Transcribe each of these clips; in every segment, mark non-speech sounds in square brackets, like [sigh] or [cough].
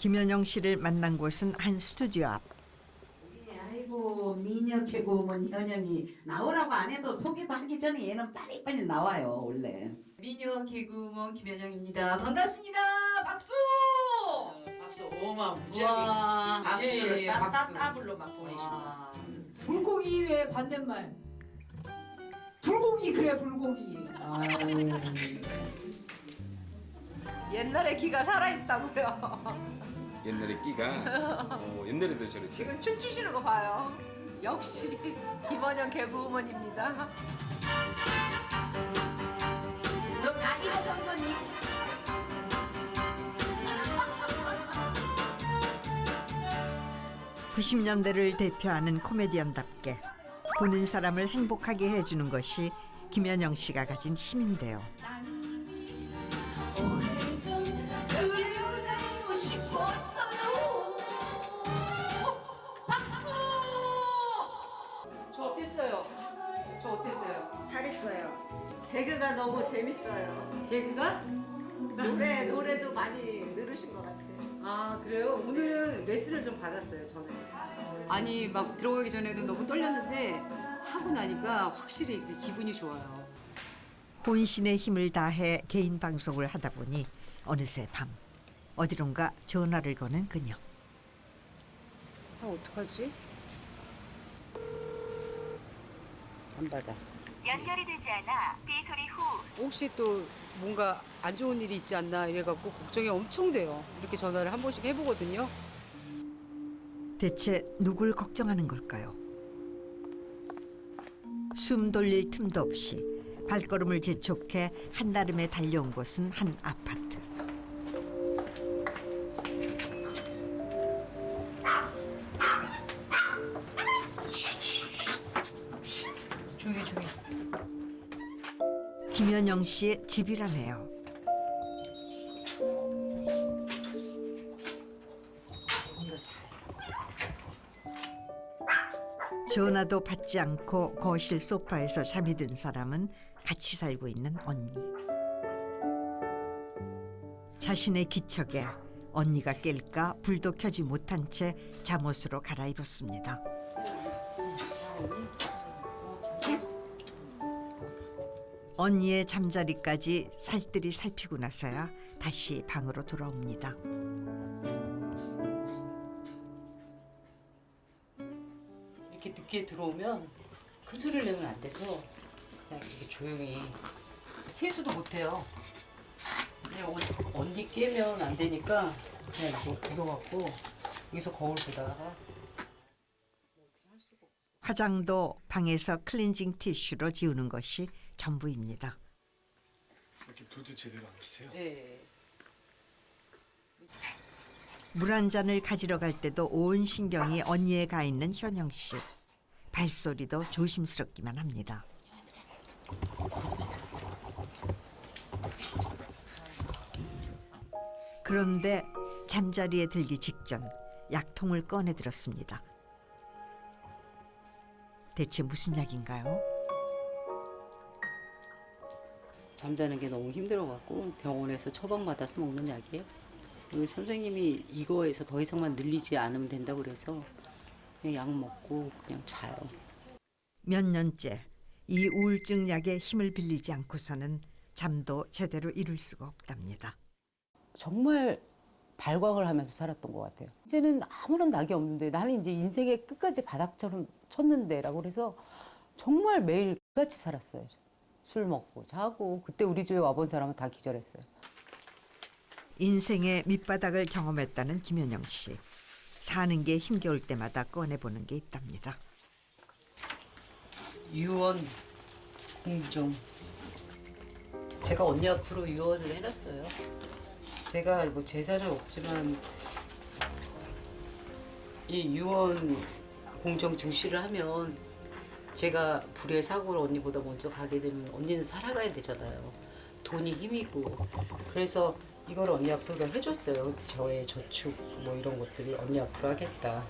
김현영 씨를 만난 곳은 한 스튜디오 앞. 아이고 미녀 개구먼 현영이 나오라고 안 해도 소개도 하기 전에 얘는 빨리빨리 나와요 원래. 미녀 개구먼 김현영입니다. 반갑습니다. 박수! 박수 어마무지하게 와, 박수를 예, 예, 따따 박수. 따블로 막 보내시네. 와. 불고기 외에 반대말. 불고기 그래 불고기. 옛날에 기가 살아있다고요. 옛날에 끼가 [laughs] 어, 옛날에도 저랬어요. 지금 춤추시는 거 봐요. 역시 김원영 개그우먼입니다. 너다 일어선 거니? 90년대를 대표하는 코미디언답게 보는 사람을 행복하게 해주는 것이 김현영 씨가 가진 힘인데요. 잘했어요. 개그가 너무 재밌어요. 개그가? 노래 노래도 많이 늘으신 것 같아요. 아 그래요? 오늘은 레슨을 좀 받았어요 저는. 아니 막 들어가기 전에는 너무 떨렸는데 하고 나니까 확실히 이렇게 기분이 좋아요. 혼신의 힘을 다해 개인 방송을 하다 보니 어느새 밤 어디론가 전화를 거는 그녀. 아 어떡하지? 안 받아. 연결이 되지 않아 삐 소리 후 혹시 또 뭔가 안 좋은 일이 있지 않나 이래갖고 걱정이 엄청 돼요. 이렇게 전화를 한 번씩 해보거든요. 대체 누굴 걱정하는 걸까요? 숨 돌릴 틈도 없이 발걸음을 재촉해 한달음에 달려온 곳은 한 아파트. 김현영 씨의 집이라네요. 전화도 받지 않고 거실 소파에서 잠이 든 사람은 같이 살고 있는 언니. 자신의 기척에 언니가 깰까 불도 켜지 못한 채 잠옷으로 갈아입었습니다. 언니의 잠자리까지 살뜰히 살피고 나서야 다시 방으로 돌아옵니다. 이렇게 늦게 들어오면 큰 소리를 내면 안 돼서 그냥 이렇게 조용히 세수도 못 해요. 그냥 언, 언니 깨면 안 되니까 그냥 이거 들어갖고 여기서 거울 보다가 화장도 방에서 클렌징 티슈로 지우는 것이 전부입니다. 이렇게 두두 제대로 안 키세요? 예. 물한 잔을 가지러 갈 때도 온 신경이 언니에 가 있는 현영 씨. 발소리도 조심스럽기만 합니다. 그런데 잠자리에 들기 직전 약통을 꺼내 들었습니다. 대체 무슨 약인가요? 잠자는 게 너무 힘들어갖고 병원에서 처방받아서 먹는 약이에요. 우리 선생님이 이거에서 더 이상만 늘리지 않으면 된다고 그래서 그냥 약 먹고 그냥 자요. 몇 년째 이 우울증 약의 힘을 빌리지 않고서는 잠도 제대로 이룰 수가 없답니다. 정말 발광을 하면서 살았던 것 같아요. 이제는 아무런 낙이 없는데 나는 이제 인생의 끝까지 바닥처럼 쳤는데라고 그래서 정말 매일 같이 살았어요. 술 먹고 자고 그때 우리 집에 와본 사람은 다 기절했어요. 인생의 밑바닥을 경험했다는 김현영 씨. 사는 게 힘겨울 때마다 꺼내보는 게 있답니다. 유언 공정. 제가 언니 앞으로 유언을 해놨어요. 제가 뭐 재산은 없지만 이 유언 공정 증시를 하면 제가 불의 사고를 언니보다 먼저 가게 되면 언니는 살아가야 되잖아요. 돈이 힘이고 그래서 이걸 언니 앞으로 해줬어요. 저의 저축 뭐 이런 것들을 언니 앞으로 하겠다.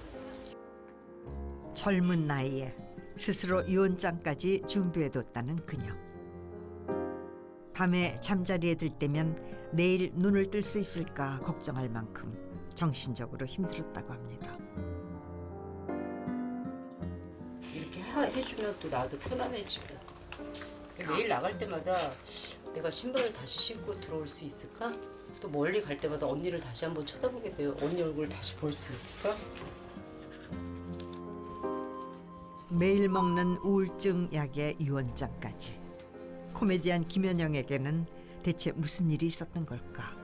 젊은 나이에 스스로 유언장까지 준비해뒀다는 그녀. 밤에 잠자리에 들 때면 내일 눈을 뜰 수 있을까 걱정할 만큼 정신적으로 힘들었다고 합니다. 해- 해주면 또 나도 편안해지고 매일 나갈 때마다 내가 신발을 다시 신고 들어올 수 있을까? 또 멀리 갈 때마다 언니를 다시 한번 쳐다보게 돼요. 언니 얼굴 다시 볼 수 있을까? 매일 먹는 우울증 약의 유언장까지 코미디언 김현영에게는 대체 무슨 일이 있었던 걸까?